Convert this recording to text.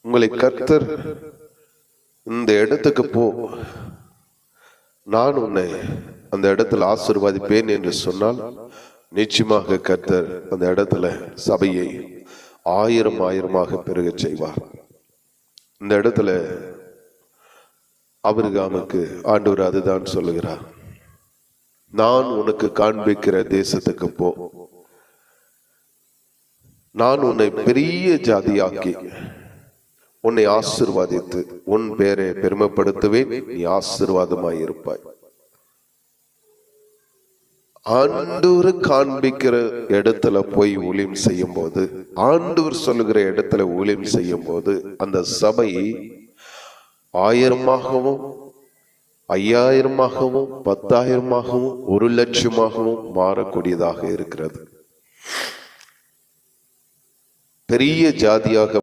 உங்களை கர்த்தர் இந்த இடத்துக்கு போ. நான் உன்னை அந்த இடத்துல ஆசிர்வாதிப்பேன் என்று சொன்னால் நிச்சயமாக கர்த்தர் அந்த இடத்துல சபையை ஆயிரம் ஆயிரமாக பெருகச் செய்வார். இந்த இடத்துல அவருகாமுக்கு ஆண்டவர் அதுதான் சொல்லுகிறார். நான் உனக்கு காண்பிக்கிற தேசத்துக்கு போ. நான் உன்னை பெரிய ஜாதியாக்கி உன்னை ஆசிர்வாதித்து உன் பேரை பெருமைப்படுத்துவேன். நீ ஆசிர்வாதமாய் இருப்பாய் ஆண்டவர் காண்பிக்கிற இடத்துல போய் ஊழியம் செய்யும் போது ஆண்டவர் சொல்லுகிற இடத்துல ஊழியம் செய்யும் போது அந்த சபை ஆயிரமாகவும் ஐயாயிரமாகவும் பத்தாயிரமாகவும் ஒரு லட்சமாகவும் மாறக்கூடியதாக இருக்கிறது. பெரிய ஜாதியாக